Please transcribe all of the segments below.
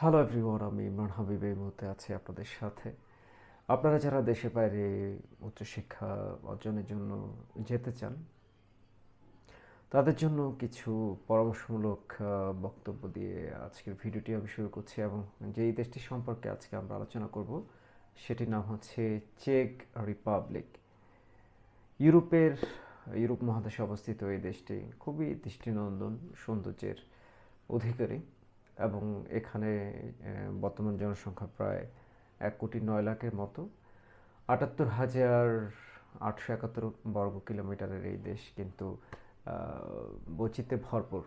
Hello everyone আমি ইমরান হাবিব এই মুহূর্তে আছি আপনাদের সাথে। আপনারা যারা দেশের বাইরে উচ্চশিক্ষা অর্জনের জন্য যেতে চান, তাদের জন্য কিছু পরামর্শমূলক বক্তব্য দিয়ে আজকের ভিডিওটি আমি শুরু করছি এবং যেই দেশটি সম্পর্কে আজকে আমরা আলোচনা করব, সেটির নাম হচ্ছে চেক রিপাবলিক ইউরোপের, ইউরোপ মহাদেশে অবস্থিত এই দেশটি খুবই দৃষ্টিনন্দন সৌন্দর্যের অধিকারী। এবং এখানে বর্তমান জনসংখ্যা প্রায় এক কোটি নয় লাখের মতো। আটাত্তর হাজার আটশো একাত্তর বর্গ কিলোমিটারের এই দেশ কিন্তু আহ, বৈচিত্র্যে ভরপুর।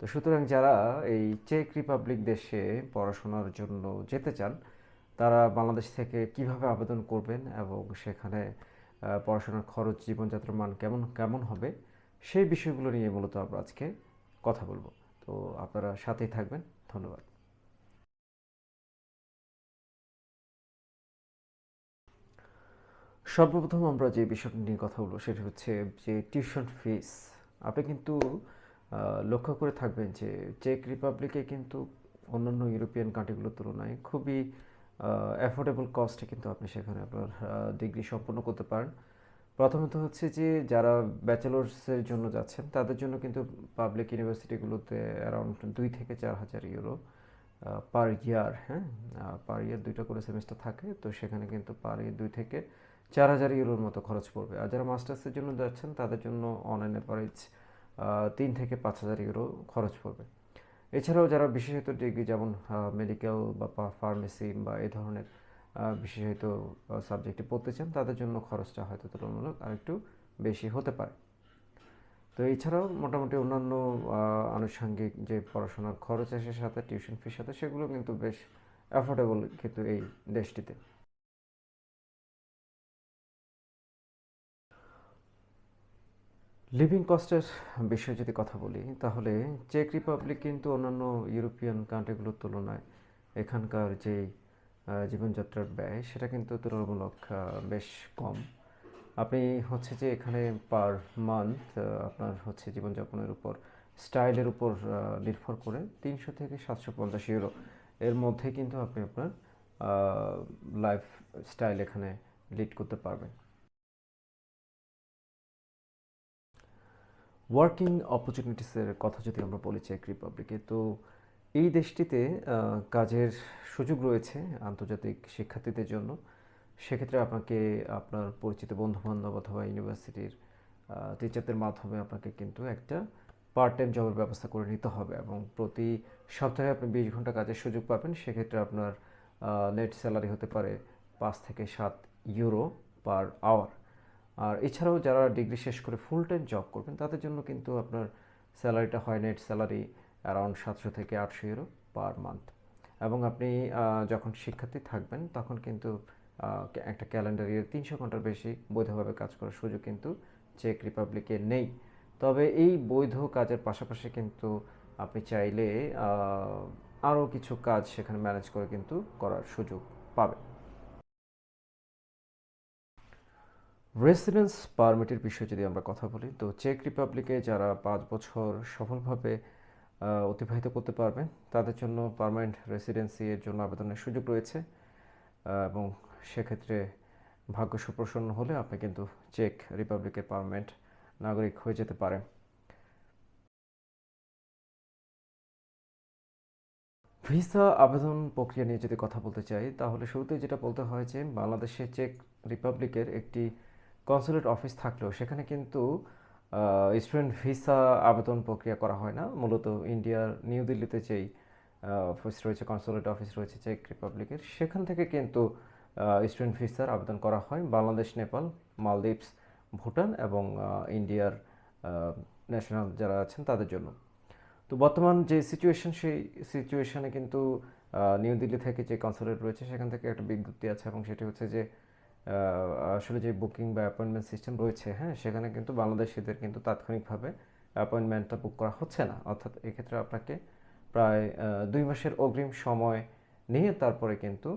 তো সুতরাং যারা এই চেক রিপাবলিক দেশে পড়াশোনার জন্য যেতে চান তারা বাংলাদেশ থেকে কীভাবে আবেদন করবেন এবং সেখানে পড়াশোনার খরচ জীবনযাত্রার মান কেমন কেমন হবে সেই বিষয়গুলো নিয়ে মূলত আমরা আজকে কথা বলব। তো আপনারা সাথেই থাকবেন। ধন্যবাদ। সর্বপ্রথম আমরা যে বিষয়টি নিয়ে কথা বলব সেটা হচ্ছে যে টিউশন ফিস। আপনি কিন্তু লক্ষ্য করে থাকবেন যে চেক রিপাবলিকে কিন্তু অন্যান্য ইউরোপিয়ান কান্ট্রিগুলোর তুলনায় খুবই অ্যাফোর্ডেবল কস্টে কিন্তু আপনি সেখানে আপনার ডিগ্রি সম্পন্ন করতে পারেন। প্রথমত হচ্ছে যে, যারা ব্যাচেলর্সের জন্য যাচ্ছেন, তাদের জন্য কিন্তু পাবলিক ইউনিভার্সিটিগুলোতে অ্যারাউন্ড দুই থেকে চার হাজার ইউরো পার ইয়ার হ্যাঁ? পার ইয়ার দুইটা করে সেমিস্টার থাকে, তো সেখানে কিন্তু পার ইয়ার দুই থেকে চার হাজার ইউরোর মতো খরচ পড়বে। আর যারা মাস্টার্সের জন্য যাচ্ছেন, তাদের জন্য অনলাইন অ্যাভারেজ তিন থেকে পাঁচ হাজার ইউরো খরচ পড়বে। এছাড়াও যারা বিশেষত ডিগ্রি যেমন মেডিকেল বা ফার্মেসি বা এই ধরনের আহ, বিশেষত সাবজেক্টে পড়তে চান তাদের জন্য খরচটা হয়তো তুলনামূলক আরেকটু বেশি হতে পারে। তো এছাড়াও মোটামুটি অন্যান্য আনুষঙ্গিক যে পড়াশোনার খরচ আসে সাথে টিউশন ফির সাথে সেগুলো কিন্তু বেশ অ্যাফোর্ডেবল কিন্তু এই দেশটিতে। লিভিং কস্টের বিষয়ে যদি কথা বলি তাহলে চেক রিপাবলিক কিন্তু অন্যান্য ইউরোপিয়ান কান্ট্রিগুলোর তুলনায় এখানকার যে আহ, জীবনযাত্রার ব্যয়, সেটা কিন্তু তুলনামূলক বেশ কম। আপনি হচ্ছে যে এখানে পার মান্থ আপনার হচ্ছে জীবনযাপনের উপর, স্টাইলের উপর নির্ভর করে তিনশো থেকে সাতশো পঞ্চাশ ইউরো এর মধ্যে কিন্তু আপনি আপনার লাইফ স্টাইল এখানে লিড করতে পারবেন। ওয়ার্কিং অপরচুনিটিসের কথা যদি আমরা বলি চেক রিপাবলিকে তো এই দেশটিতে কাজের সুযোগ রয়েছে আন্তর্জাতিক শিক্ষার্থীদের জন্য। সেক্ষেত্রে আপনাকে আপনার পরিচিত বন্ধুবান্ধব অথবা ইউনিভার্সিটির টিচারদের মাধ্যমে আপনাকে কিন্তু একটা পার্ট টাইম জবের ব্যবস্থা করে নিতে হবে এবং প্রতি সপ্তাহে আপনি বিশ ঘণ্টা কাজের সুযোগ পাবেন। সেক্ষেত্রে আপনার নেট স্যালারি হতে পারে পাঁচ থেকে সাত ইউরো পার আওয়ার আর এছাড়াও যারা ডিগ্রি শেষ করে ফুল টাইম জব করবেন, তাদের জন্য কিন্তু আপনার স্যালারিটা হয় নেট স্যালারি অ্যারাউন্ড সাতশো থেকে আটশো ইউরো পার মান্থ এবং আপনি যখন শিক্ষার্থী থাকবেন, তখন কিন্তু একটা ক্যালেন্ডার ইয়ার তিনশো ঘণ্টার বেশি বৈধভাবে কাজ করার সুযোগ কিন্তু চেক রিপাবলিকে নেই। তবে এই বৈধ কাজের পাশাপাশি কিন্তু আপনি চাইলে আরও কিছু কাজ সেখানে ম্যানেজ করে কিন্তু করার সুযোগ পাবেন। রেসিডেন্স পারমিটের বিষয়ে যদি আমরা কথা বলি, তো চেক রিপাবলিকে যারা পাঁচ বছর সফলভাবে অতিবাহিত করতে পারবেন। তাদের জন্য পার্মানেন্ট রেসিডেন্সি এর জন্য আবেদনের সুযোগ রয়েছে। এবং সেক্ষেত্রে ভাগ্য সুপ্রসন্ন হলে আপনি কিন্তু চেক রিপাবলিকের পার্মানেন্ট নাগরিক হয়ে যেতে পারেন। ভিসা আবেদন প্রক্রিয়া নিয়ে যদি কথা বলতে চাই, তাহলে শুরুতে যেটা বলতে হয় যে, বাংলাদেশে চেক রিপাবলিকের একটি কনসুলেট অফিস থাকলেও সেখানে কিন্তু স্টুডেন্ট ভিসা আবেদন প্রক্রিয়া করা হয় না। মূলত ইন্ডিয়ার নিউ দিল্লিতে যেই অফিস রয়েছে কনসুলেট অফিস রয়েছে চেক রিপাবলিকের সেখান থেকে কিন্তু স্টুডেন্ট ভিসার আবেদন করা হয়। বাংলাদেশ, নেপাল, মালদ্বীপস, ভুটান এবং ইন্ডিয়ার ন্যাশনাল যারা আছেন তাদের জন্য। তো বর্তমান যে সিচুয়েশন সেই সিচুয়েশনে কিন্তু নিউ দিল্লি থেকে যে কনসুলেট রয়েছে, সেখান থেকে একটা বিজ্ঞপ্তি আছে এবং সেটি হচ্ছে যে আসলে যে বুকিং বা অ্যাপয়েন্টমেন্ট সিস্টেম রয়েছে হ্যাঁ সেখানে কিন্তু বাংলাদেশিদের কিন্তু তাৎক্ষণিকভাবে অ্যাপয়েন্টমেন্টটা বুক করা হচ্ছে না। অর্থাৎ এক্ষেত্রে আপনাকে প্রায় দুই মাসের অগ্রিম সময় নিয়ে তারপরে কিন্তু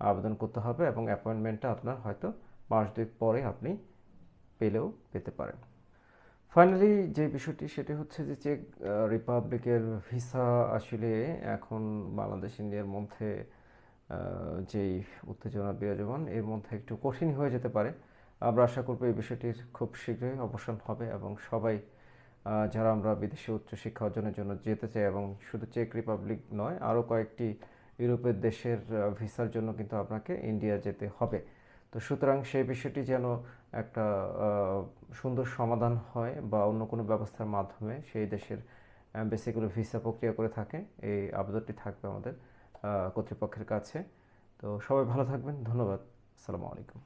আবেদন করতে হবে এবং অ্যাপয়েন্টমেন্টটা আপনার হয়তো মাস দুই পরে আপনি পেলেও পেতে পারেন। ফাইনালি যে বিষয়টি, সেটি হচ্ছে যে চেক রিপাবলিকের ভিসা আসলে এখন বাংলাদেশ ইন্ডিয়ার মধ্যে যেই উত্তেজনা, বিরাজমান, এর মধ্যে একটু কঠিন হয়ে যেতে পারে। আমরা আশা করব এই বিষয়টির খুব শীঘ্রই অবসান হবে এবং সবাই যারা আমরা বিদেশে উচ্চশিক্ষা অর্জনের জন্য যেতে চাই এবং শুধু চেক রিপাবলিক নয়, আরও কয়েকটি ইউরোপের দেশের ভিসার জন্য কিন্তু আপনাকে ইন্ডিয়া যেতে হবে। তো সুতরাং সেই বিষয়টি যেন একটা সুন্দর সমাধান হয় বা অন্য কোনো ব্যবস্থার মাধ্যমে সেই দেশের বেসিক্যালি ভিসা প্রক্রিয়া করে থাকে, এই আবেদনটি থাকবে আমাদের। কর্তৃপক্ষের কাছে। তো সবাই ভালো থাকবেন। ধন্যবাদ। আসসালামু আলাইকুম।